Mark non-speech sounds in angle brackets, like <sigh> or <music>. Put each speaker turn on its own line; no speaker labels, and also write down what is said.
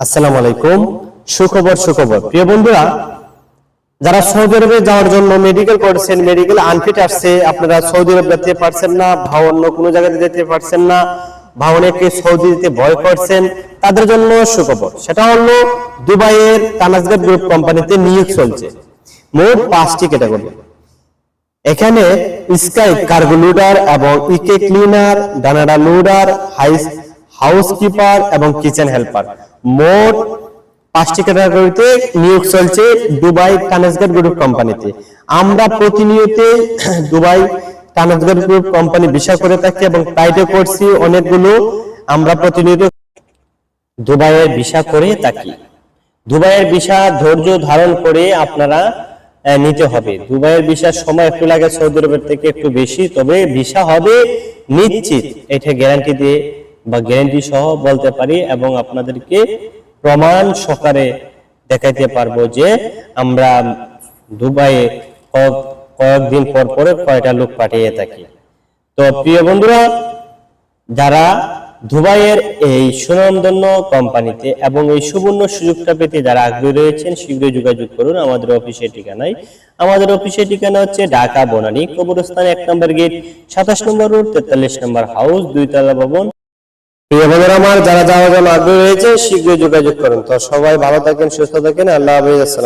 আসসালামু আলাইকুম। সুখবর সুখবর। প্রিয় বন্ধুরা, যারা সৌদি আরবে যাওয়ার জন্য মেডিকেল করছেন মেডিকেল আনফিট আসছে, আপনারা সৌদি আরব যেতে পারছেন না বা অন্য কোনো জায়গাতে যেতে পারছেন না বা অনেকে সৌদি যেতে ভয় করছেন, তাদের জন্য সুখবর। সেটা হলো, দুবাইয়ের তানাজগার গ্রুপ কোম্পানিতে নিয়োগ চলছে। মোট পাঁচটি ক্যাটাগরি এখানে স্কাই কার্গো লোডার এবং ইকে ক্লিনার ডানাডা লোডার হাউস কিপার এবং কিচেন হেল্পার মোট পাঁচটি ক্যাটাগরিতে নিয়োগ চলছে দুবাই টানেসগার গ্রুপ কোম্পানিতে। আমরা প্রতিনিয়ত <clears throat> দুবাই টানেসগার গ্রুপ কোম্পানি বিষয় করে থাকি এবং প্রাইডে করছি অনেকগুলো। আমরা প্রতিনিয়ত দুবাইয়ের ভিসা করে থাকি। দুবাইয়ের ভিসা ধৈর্য ধারণ করে আপনারা নিতে হবে। দুবাইয়ের ভিসার সময় একটু লাগে সৌদি আরবের থেকে একটু বেশি, তবে ভিসা হবে নিশ্চিত। এটা গ্যারান্টি দিয়ে বা গ্যারেন্টি সহ বলতে পারি এবং আপনাদেরকে প্রমাণ সহকারে দেখাইতে পারব যে আমরা দুবাইয়ে কয়েকদিন পর পরে কয়টা লোক পাঠিয়ে থাকি। তো প্রিয় বন্ধুরা, যারা দুবাইয়ের এই সুনামধন্য কোম্পানিতে এবং এই সুবর্ণ সুযোগটা পেতে যারা আগ্রহী রয়েছেন, শীঘ্রই যোগাযোগ করুন। আমাদের অফিসের ঠিকানায়, আমাদের অফিসের ঠিকানা হচ্ছে ঢাকা বনানী, কবরস্থান এক নম্বর গেট, সাতাশ নম্বর রোড, তেতাল্লিশ নম্বর হাউস, দুইতলা ভবন আমার, যারা যাওয়ার জন্য আগ্রহী রয়েছে, শীঘ্রই যোগাযোগ করেন। তো সবাই ভালো থাকেন, সুস্থ থাকেন। আল্লাহ হাফিজ, আসসালাম